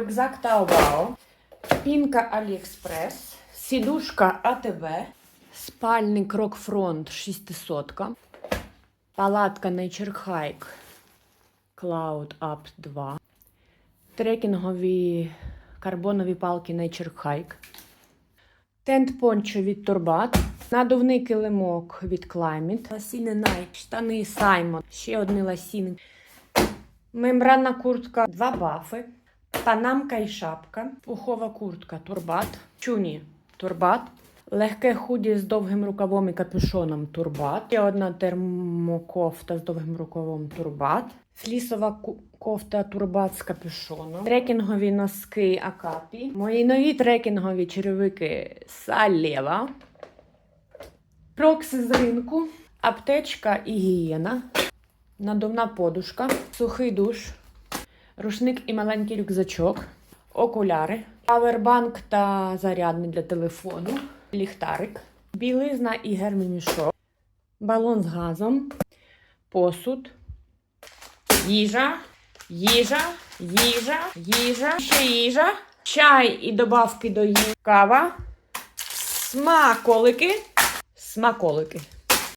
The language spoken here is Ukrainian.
рюкзак Taobao, пінка Aliexpress, сідушка АТБ, спальник Rockfront 600, палатка Hike Cloud Up 2, трекінгові карбонові палки Nature Hike, тент пончо від Турбат, надувний килимок від Climate, ласіни Nike, штани Simon, ще одні ласіни, мембранна куртка, два бафи, панамка і шапка, пухова куртка Турбат, чуні Турбат, легке худі з довгим рукавом і капюшоном Турбат, ще одна термокофта з довгим рукавом Турбат, флісова кофта Турбат з капюшоном, трекінгові носки Акапі, мої нові трекінгові черевики Салєва, Прокси з ринку, аптечка і гієна, надувна подушка, сухий душ, рушник і маленький рюкзачок, окуляри, павербанк та зарядний для телефону, ліхтарик, білизна і гермомішок, балон з газом, посуд, їжа, їжа, їжа, їжа, ще їжа, чай і добавки до їжі, кава, смаколики. Смаколики.